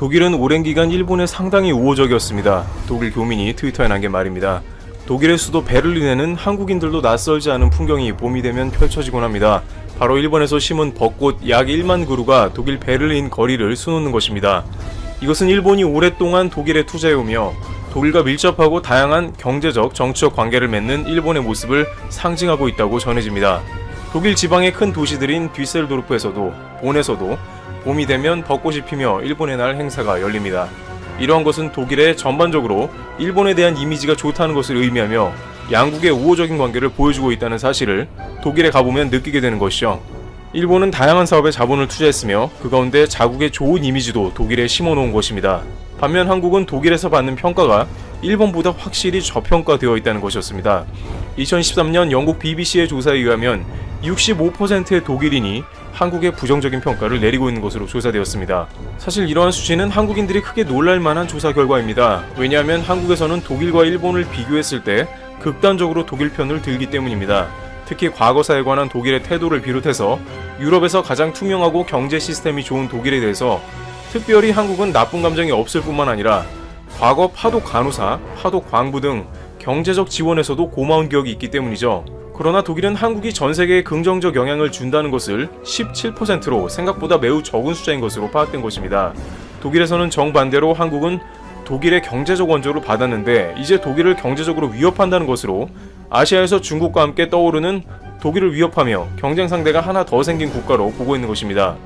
독일은 오랜 기간 일본에 상당히 우호적이었습니다. 독일 교민이 트위터에 남긴 말입니다. 독일의 수도 베를린에는 한국인들도 낯설지 않은 풍경이 봄이 되면 펼쳐지곤 합니다. 바로 일본에서 심은 벚꽃 약 1만 그루가 독일 베를린 거리를 수놓는 것입니다. 이것은 일본이 오랫동안 독일에 투자해오며 독일과 밀접하고 다양한 경제적, 정치적 관계를 맺는 일본의 모습을 상징하고 있다고 전해집니다. 독일 지방의 큰 도시들인 뒤셀도르프에서도 본에서도 봄이 되면 벚꽃이 피며 일본의 날 행사가 열립니다. 이러한 것은 독일의 전반적으로 일본에 대한 이미지가 좋다는 것을 의미하며 양국의 우호적인 관계를 보여주고 있다는 사실을 독일에 가보면 느끼게 되는 것이죠. 일본은 다양한 사업에 자본을 투자했으며 그 가운데 자국의 좋은 이미지도 독일에 심어놓은 것입니다. 반면 한국은 독일에서 받는 평가가 일본보다 확실히 저평가되어 있다는 것이었습니다. 2013년 영국 BBC의 조사에 의하면 65%의 독일인이 한국의 부정적인 평가를 내리고 있는 것으로 조사되었습니다. 사실 이러한 수치는 한국인들이 크게 놀랄 만한 조사 결과입니다. 왜냐하면 한국에서는 독일과 일본을 비교했을 때 극단적으로 독일 편을 들기 때문입니다. 특히 과거사에 관한 독일의 태도를 비롯해서 유럽에서 가장 투명하고 경제 시스템이 좋은 독일에 대해서 특별히 한국은 나쁜 감정이 없을 뿐만 아니라 과거 파독 간호사, 파독 광부 등 경제적 지원에서도 고마운 기억이 있기 때문이죠. 그러나 독일은 한국이 전 세계에 긍정적 영향을 준다는 것을 17%로 생각보다 매우 적은 숫자인 것으로 파악된 것입니다. 독일에서는 정반대로 한국은 독일의 경제적 원조를 받았는데 이제 독일을 경제적으로 위협한다는 것으로 아시아에서 중국과 함께 떠오르는 독일을 위협하며 경쟁 상대가 하나 더 생긴 국가로 보고 있는 것입니다.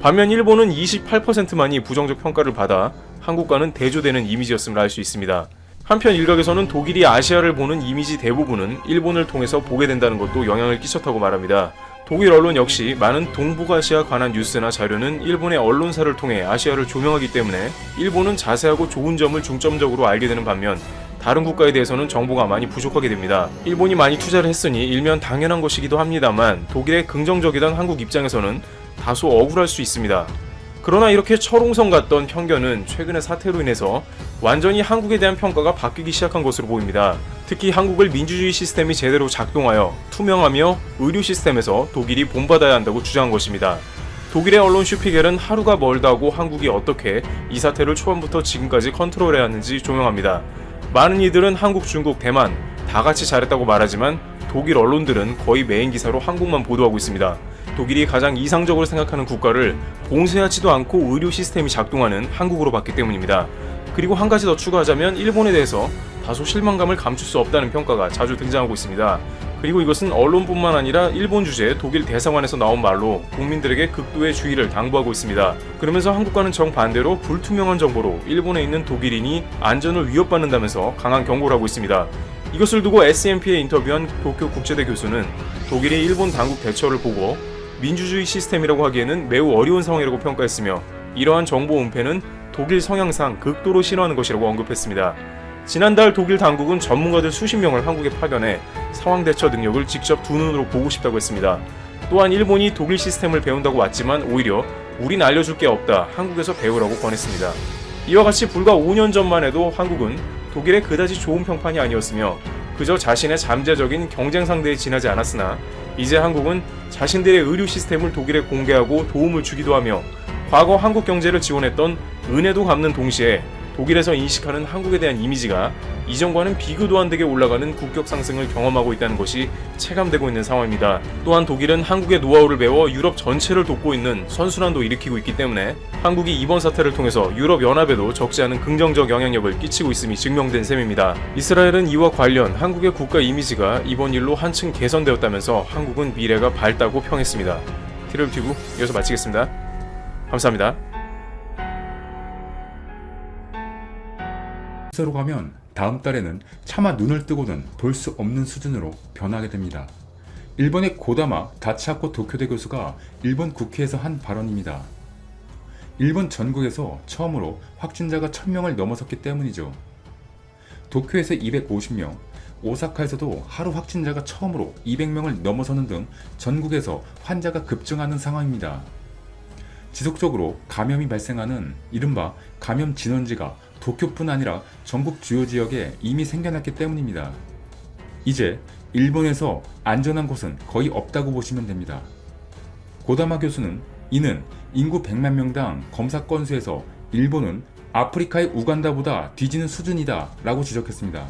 반면 일본은 28%만이 부정적 평가를 받아 한국과는 대조되는 이미지였음을 알 수 있습니다. 한편 일각에서는 독일이 아시아를 보는 이미지 대부분은 일본을 통해서 보게 된다는 것도 영향을 끼쳤다고 말합니다. 독일 언론 역시 많은 동북아시아 관한 뉴스나 자료는 일본의 언론사를 통해 아시아를 조명하기 때문에 일본은 자세하고 좋은 점을 중점적으로 알게 되는 반면 다른 국가에 대해서는 정보가 많이 부족하게 됩니다. 일본이 많이 투자를 했으니 일면 당연한 것이기도 합니다만 독일의 긍정적이던 한국 입장에서는 다소 억울할 수 있습니다. 그러나 이렇게 철옹성 같던 편견은 최근의 사태로 인해서 완전히 한국에 대한 평가가 바뀌기 시작한 것으로 보입니다. 특히 한국을 민주주의 시스템이 제대로 작동하여 투명하며 의료 시스템에서 독일이 본받아야 한다고 주장한 것입니다. 독일의 언론 슈피겔은 하루가 멀다고 한국이 어떻게 이 사태를 초반부터 지금까지 컨트롤해야 하는지 조명합니다. 많은 이들은 한국, 중국, 대만 다 같이 잘했다고 말하지만 독일 언론들은 거의 메인 기사로 한국만 보도하고 있습니다. 독일이 가장 이상적으로 생각하는 국가를 봉쇄하지도 않고 의료 시스템이 작동하는 한국으로 봤기 때문입니다. 그리고 한 가지 더 추가하자면 일본에 대해서 다소 실망감을 감출 수 없다는 평가가 자주 등장하고 있습니다. 그리고 이것은 언론뿐만 아니라 일본 주재 독일 대사관에서 나온 말로 국민들에게 극도의 주의를 당부하고 있습니다. 그러면서 한국과는 정반대로 불투명한 정보로 일본에 있는 독일인이 안전을 위협받는다면서 강한 경고를 하고 있습니다. 이것을 두고 SMP에 인터뷰한 도쿄 국제대 교수는 독일이 일본 당국 대처를 보고 민주주의 시스템이라고 하기에는 매우 어려운 상황이라고 평가했으며 이러한 정보 은폐는 독일 성향상 극도로 싫어하는 것이라고 언급했습니다. 지난달 독일 당국은 전문가들 수십 명을 한국에 파견해 상황 대처 능력을 직접 두 눈으로 보고 싶다고 했습니다. 또한 일본이 독일 시스템을 배운다고 왔지만 오히려 우린 알려줄 게 없다 한국에서 배우라고 권했습니다. 이와 같이 불과 5년 전만 해도 한국은 독일의 그다지 좋은 평판이 아니었으며 그저 자신의 잠재적인 경쟁 상대에 지나지 않았으나 이제 한국은 자신들의 의료 시스템을 독일에 공개하고 도움을 주기도 하며 과거 한국 경제를 지원했던 은혜도 갚는 동시에 독일에서 인식하는 한국에 대한 이미지가 이전과는 비교도 안 되게 올라가는 국격 상승을 경험하고 있다는 것이 체감되고 있는 상황입니다. 또한 독일은 한국의 노하우를 배워 유럽 전체를 돕고 있는 선순환도 일으키고 있기 때문에 한국이 이번 사태를 통해서 유럽 연합에도 적지 않은 긍정적 영향력을 끼치고 있음이 증명된 셈입니다. 이스라엘은 이와 관련 한국의 국가 이미지가 이번 일로 한층 개선되었다면서 한국은 미래가 밝다고 평했습니다. 티르티브 이어서 마치겠습니다. 감사합니다. 세로 가면 다음 달에는 차마 눈을 뜨고는 볼 수 없는 수준으로 변하게 됩니다. 일본의 고다마 다치아코 도쿄대 교수가 일본 국회에서 한 발언입니다. 일본 전국에서 처음으로 확진자가 1000명을 넘어섰기 때문이죠. 도쿄에서 250명, 오사카에서도 하루 확진자가 처음으로 200명을 넘어서는 등 전국에서 환자가 급증하는 상황입니다. 지속적으로 감염이 발생하는 이른바 감염 진원지가 도쿄뿐 아니라 전국 주요 지역에 이미 생겨났기 때문입니다. 이제 일본에서 안전한 곳은 거의 없다고 보시면 됩니다. 고다마 교수는 이는 인구 100만 명당 검사 건수에서 일본은 아프리카의 우간다보다 뒤지는 수준이다 라고 지적했습니다.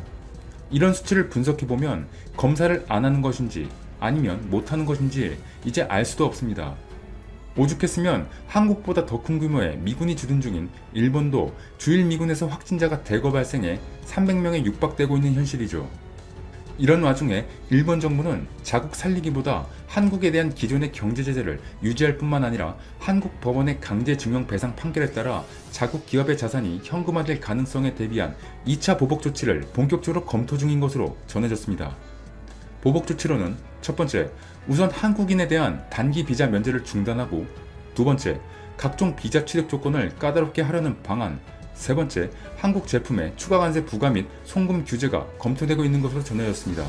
이런 수치를 분석해보면 검사를 안 하는 것인지 아니면 못하는 것인지 이제 알 수도 없습니다. 오죽했으면 한국보다 더 큰 규모의 미군이 주둔 중인 일본도 주일 미군에서 확진자가 대거 발생해 300명에 육박되고 있는 현실이죠. 이런 와중에 일본 정부는 자국 살리기보다 한국에 대한 기존의 경제 제재를 유지할 뿐만 아니라 한국 법원의 강제징용 배상 판결에 따라 자국 기업의 자산이 현금화될 가능성에 대비한 2차 보복 조치를 본격적으로 검토 중인 것으로 전해졌습니다. 보복 조치로는 첫 번째, 우선 한국인에 대한 단기 비자 면제를 중단하고 두 번째, 각종 비자 취득 조건을 까다롭게 하려는 방안 세 번째, 한국 제품의 추가 관세 부과 및 송금 규제가 검토되고 있는 것으로 전해졌습니다.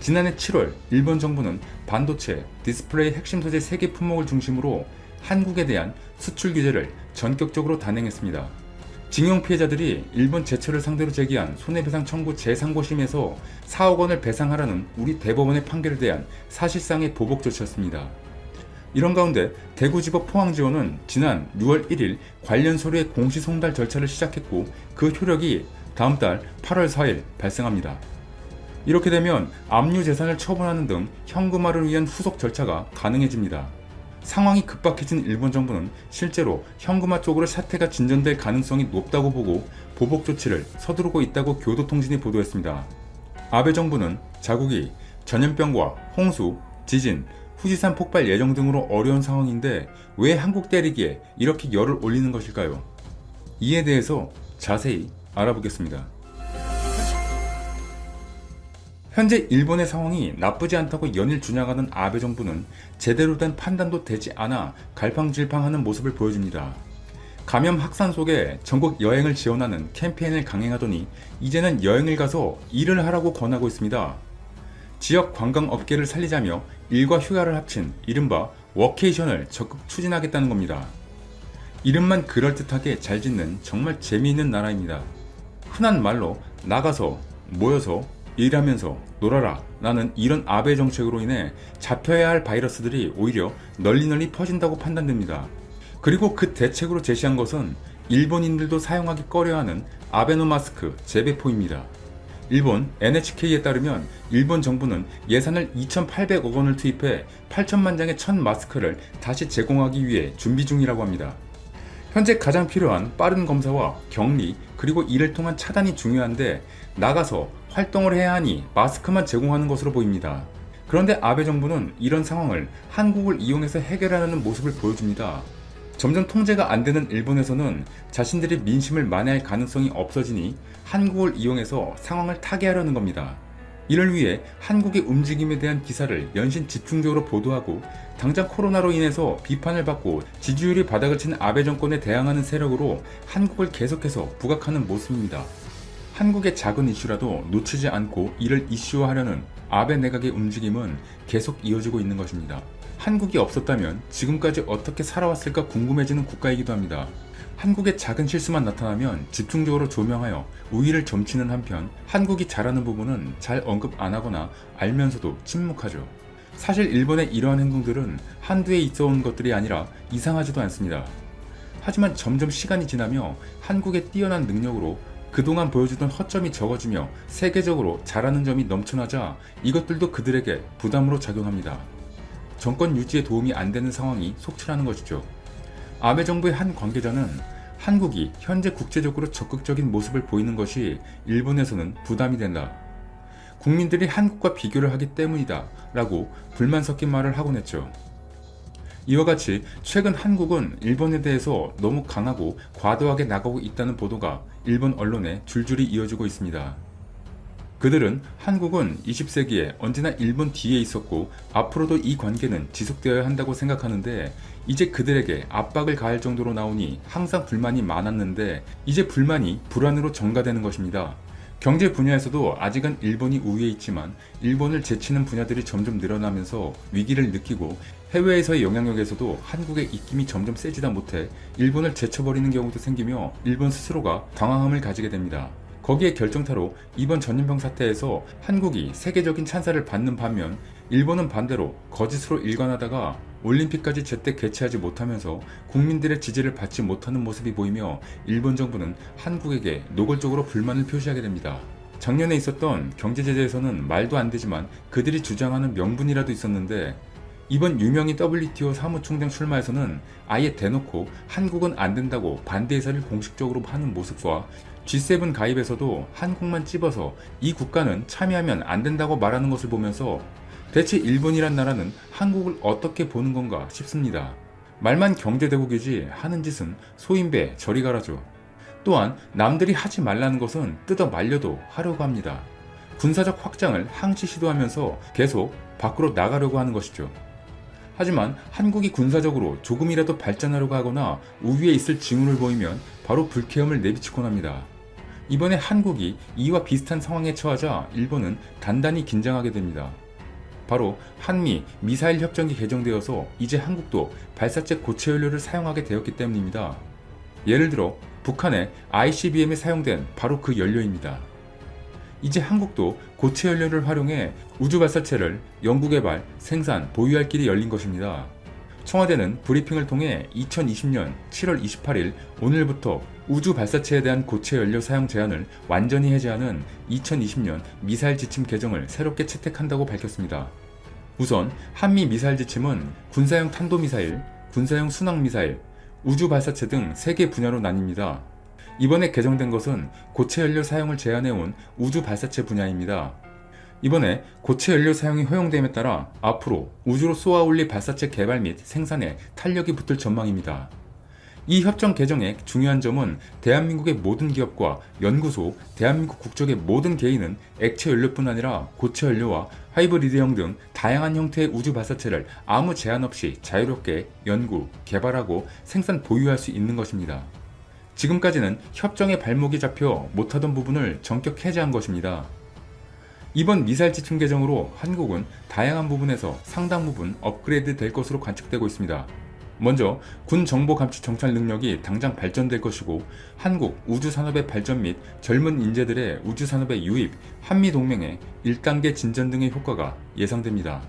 지난해 7월 일본 정부는 반도체, 디스플레이 핵심 소재 3개 품목을 중심으로 한국에 대한 수출 규제를 전격적으로 단행했습니다. 징용 피해자들이 일본 제철을 상대로 제기한 손해배상 청구 제3고심에서 4억 원을 배상하라는 우리 대법원의 판결에 대한 사실상의 보복 조치였습니다. 이런 가운데 대구지법 포항지원은 지난 6월 1일 관련 서류의 공시 송달 절차를 시작했고 그 효력이 다음 달 8월 4일 발생합니다. 이렇게 되면 압류 재산을 처분하는 등 현금화를 위한 후속 절차가 가능해집니다. 상황이 급박해진 일본 정부는 실제로 현금화 쪽으로 사태가 진전될 가능성이 높다고 보고 보복 조치를 서두르고 있다고 교도통신이 보도했습니다. 아베 정부는 자국이 전염병과 홍수, 지진, 후지산 폭발 예정 등으로 어려운 상황인데 왜 한국 때리기에 이렇게 열을 올리는 것일까요? 이에 대해서 자세히 알아보겠습니다. 현재 일본의 상황이 나쁘지 않다고 연일 주장하는 아베 정부는 제대로 된 판단도 되지 않아 갈팡질팡하는 모습을 보여줍니다. 감염 확산 속에 전국 여행을 지원하는 캠페인을 강행하더니 이제는 여행을 가서 일을 하라고 권하고 있습니다. 지역 관광 업계를 살리자며 일과 휴가를 합친 이른바 워케이션을 적극 추진하겠다는 겁니다. 이름만 그럴듯하게 잘 짓는 정말 재미있는 나라입니다. 흔한 말로 나가서 모여서 일하면서 놀아라 라는 이런 아베 정책으로 인해 잡혀야 할 바이러스들이 오히려 널리 널리 퍼진다고 판단됩니다. 그리고 그 대책으로 제시한 것은 일본인들도 사용하기 꺼려하는 아베노 마스크 재배포입니다. 일본 NHK에 따르면 일본 정부는 예산을 2,800억 원을 투입해 8천만 장의 천 마스크를 다시 제공하기 위해 준비 중이라고 합니다. 현재 가장 필요한 빠른 검사와 격리 그리고 이를 통한 차단이 중요한데 나가서 활동을 해야 하니 마스크만 제공하는 것으로 보입니다. 그런데 아베 정부는 이런 상황을 한국을 이용해서 해결하려는 모습을 보여줍니다. 점점 통제가 안 되는 일본에서는 자신들이 민심을 만회할 가능성이 없어지니 한국을 이용해서 상황을 타개하려는 겁니다. 이를 위해 한국의 움직임에 대한 기사를 연신 집중적으로 보도하고 당장 코로나로 인해서 비판을 받고 지지율이 바닥을 친 아베 정권에 대항하는 세력으로 한국을 계속해서 부각하는 모습입니다. 한국의 작은 이슈라도 놓치지 않고 이를 이슈화하려는 아베 내각의 움직임은 계속 이어지고 있는 것입니다. 한국이 없었다면 지금까지 어떻게 살아왔을까 궁금해지는 국가이기도 합니다. 한국의 작은 실수만 나타나면 집중적으로 조명하여 우위를 점치는 한편 한국이 잘하는 부분은 잘 언급 안 하거나 알면서도 침묵하죠. 사실 일본의 이러한 행동들은 한두에 있어 온 것들이 아니라 이상하지도 않습니다. 하지만 점점 시간이 지나며 한국의 뛰어난 능력으로 그동안 보여주던 허점이 적어지며 세계적으로 잘하는 점이 넘쳐나자 이것들도 그들에게 부담으로 작용합니다. 정권 유지에 도움이 안 되는 상황이 속출하는 것이죠. 아베 정부의 한 관계자는 한국이 현재 국제적으로 적극적인 모습을 보이는 것이 일본에서는 부담이 된다. 국민들이 한국과 비교를 하기 때문이다. 라고 불만 섞인 말을 하곤 했죠. 이와 같이 최근 한국은 일본에 대해서 너무 강하고 과도하게 나가고 있다는 보도가 일본 언론에 줄줄이 이어지고 있습니다. 그들은 한국은 20세기에 언제나 일본 뒤에 있었고 앞으로도 이 관계는 지속되어야 한다고 생각하는데 이제 그들에게 압박을 가할 정도로 나오니 항상 불만이 많았는데 이제 불만이 불안으로 전가되는 것입니다. 경제 분야에서도 아직은 일본이 우위에 있지만 일본을 제치는 분야들이 점점 늘어나면서 위기를 느끼고 해외에서의 영향력에서도 한국의 입김이 점점 세지다 못해 일본을 제쳐버리는 경우도 생기며 일본 스스로가 당황함을 가지게 됩니다. 거기에 결정타로 이번 전염병 사태에서 한국이 세계적인 찬사를 받는 반면 일본은 반대로 거짓으로 일관하다가 올림픽까지 제때 개최하지 못하면서 국민들의 지지를 받지 못하는 모습이 보이며 일본 정부는 한국에게 노골적으로 불만을 표시하게 됩니다. 작년에 있었던 경제 제재에서는 말도 안 되지만 그들이 주장하는 명분이라도 있었는데 이번 유명인 WTO 사무총장 출마에서는 아예 대놓고 한국은 안 된다고 반대 의사를 공식적으로 하는 모습과 G7 가입에서도 한국만 찝어서 이 국가는 참여하면 안 된다고 말하는 것을 보면서 대체 일본이란 나라는 한국을 어떻게 보는 건가 싶습니다. 말만 경제대국이지 하는 짓은 소인배 저리 가라죠. 또한 남들이 하지 말라는 것은 뜯어 말려도 하려고 합니다. 군사적 확장을 항시 시도하면서 계속 밖으로 나가려고 하는 것이죠. 하지만 한국이 군사적으로 조금이라도 발전하려고 하거나 우위에 있을 징후를 보이면 바로 불쾌함을 내비치곤 합니다. 이번에 한국이 이와 비슷한 상황에 처하자 일본은 단단히 긴장하게 됩니다. 바로 한미 미사일 협정이 개정되어서 이제 한국도 발사체 고체 연료를 사용하게 되었기 때문입니다. 예를 들어 북한의 ICBM에 사용된 바로 그 연료입니다. 이제 한국도 고체 연료를 활용해 우주 발사체를 연구 개발, 생산, 보유할 길이 열린 것입니다. 청와대는 브리핑을 통해 2020년 7월 28일 오늘부터 우주 발사체에 대한 고체 연료 사용 제한을 완전히 해제하는 2020년 미사일 지침 개정을 새롭게 채택한다고 밝혔습니다. 우선 한미 미사일 지침은 군사용 탄도미사일, 군사용 순항미사일, 우주 발사체 등 3개 분야로 나뉩니다. 이번에 개정된 것은 고체 연료 사용을 제한해온 우주 발사체 분야입니다. 이번에 고체 연료 사용이 허용됨에 따라 앞으로 우주로 쏘아 올릴 발사체 개발 및 생산에 탄력이 붙을 전망입니다. 이 협정 개정의 중요한 점은 대한민국의 모든 기업과 연구소, 대한민국 국적의 모든 개인은 액체 연료뿐 아니라 고체 연료와 하이브리드형 등 다양한 형태의 우주 발사체를 아무 제한 없이 자유롭게 연구, 개발하고 생산 보유할 수 있는 것입니다. 지금까지는 협정의 발목이 잡혀 못하던 부분을 전격 해제한 것입니다. 이번 미사일 지침 개정으로 한국은 다양한 부분에서 상당 부분 업그레이드 될 것으로 관측되고 있습니다. 먼저 군 정보 감시 정찰 능력이 당장 발전될 것이고 한국 우주 산업의 발전 및 젊은 인재들의 우주 산업의 유입, 한미 동맹의 1단계 진전 등의 효과가 예상됩니다.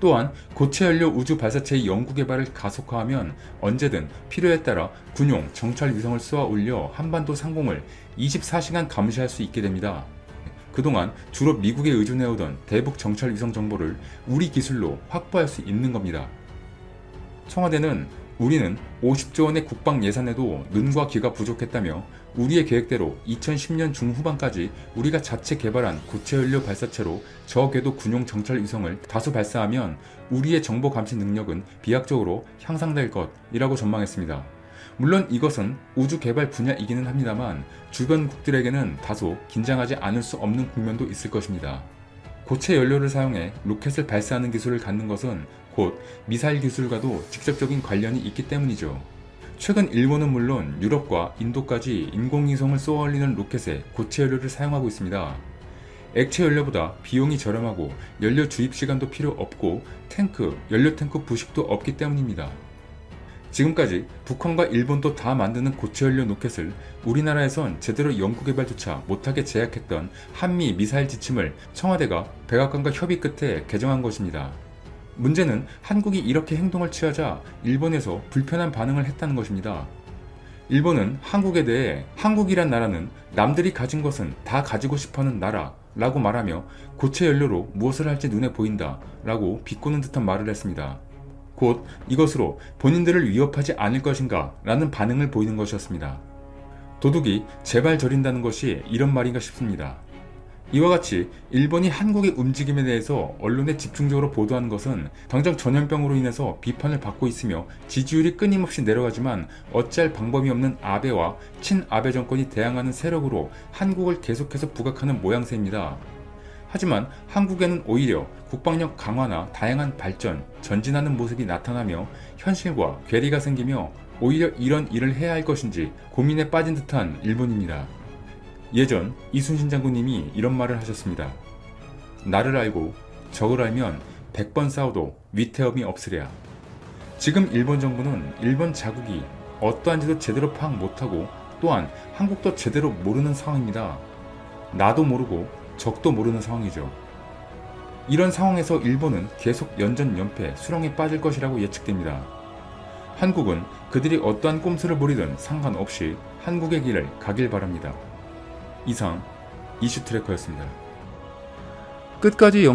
또한 고체 연료 우주 발사체의 연구 개발을 가속화하면 언제든 필요에 따라 군용 정찰 위성을 쏘아 올려 한반도 상공을 24시간 감시할 수 있게 됩니다. 그동안 주로 미국에 의존해오던 대북 정찰 위성 정보를 우리 기술로 확보할 수 있는 겁니다. 청와대는 우리는 50조 원의 국방 예산에도 눈과 귀가 부족했다며 우리의 계획대로 2010년 중후반까지 우리가 자체 개발한 고체 연료 발사체로 저 궤도 군용 정찰 위성을 다수 발사하면 우리의 정보 감시 능력은 비약적으로 향상될 것이라고 전망했습니다. 물론 이것은 우주 개발 분야이기는 합니다만 주변국들에게는 다소 긴장하지 않을 수 없는 국면도 있을 것입니다. 고체 연료를 사용해 로켓을 발사하는 기술을 갖는 것은 곧 미사일 기술과도 직접적인 관련이 있기 때문이죠. 최근 일본은 물론 유럽과 인도까지 인공위성을 쏘아 올리는 로켓에 고체 연료를 사용하고 있습니다. 액체 연료보다 비용이 저렴하고 연료 주입 시간도 필요 없고 탱크, 연료 탱크 부식도 없기 때문입니다. 지금까지 북한과 일본도 다 만드는 고체 연료 로켓을 우리나라에선 제대로 연구 개발조차 못하게 제약했던 한미 미사일 지침을 청와대가 백악관과 협의 끝에 개정한 것입니다. 문제는 한국이 이렇게 행동을 취하자 일본에서 불편한 반응을 했다는 것입니다. 일본은 한국에 대해 한국이란 나라는 남들이 가진 것은 다 가지고 싶어 하는 나라 라고 말하며 고체 연료로 무엇을 할지 눈에 보인다 라고 비꼬는 듯한 말을 했습니다. 곧 이것으로 본인들을 위협하지 않을 것인가 라는 반응을 보이는 것이었습니다. 도둑이 제발 저린다는 것이 이런 말인가 싶습니다. 이와 같이 일본이 한국의 움직임에 대해서 언론에 집중적으로 보도하는 것은 당장 전염병으로 인해서 비판을 받고 있으며 지지율이 끊임없이 내려가지만 어찌할 방법이 없는 아베와 친아베 정권이 대항하는 세력으로 한국을 계속해서 부각하는 모양새입니다. 하지만 한국에는 오히려 국방력 강화나 다양한 발전, 전진하는 모습이 나타나며 현실과 괴리가 생기며 오히려 이런 일을 해야 할 것인지 고민에 빠진 듯한 일본입니다. 예전 이순신 장군님이 이런 말을 하셨습니다. 나를 알고 적을 알면 100번 싸워도 위태함이 없으랴. 지금 일본 정부는 일본 자국이 어떠한지도 제대로 파악 못하고 또한 한국도 제대로 모르는 상황입니다. 나도 모르고 적도 모르는 상황이죠. 이런 상황에서 일본은 계속 연전 연패, 수렁에 빠질 것이라고 예측됩니다. 한국은 그들이 어떠한 꼼수를 부리든 상관없이 한국의 길을 가길 바랍니다. 이상 이슈 트래커였습니다. 끝까지 영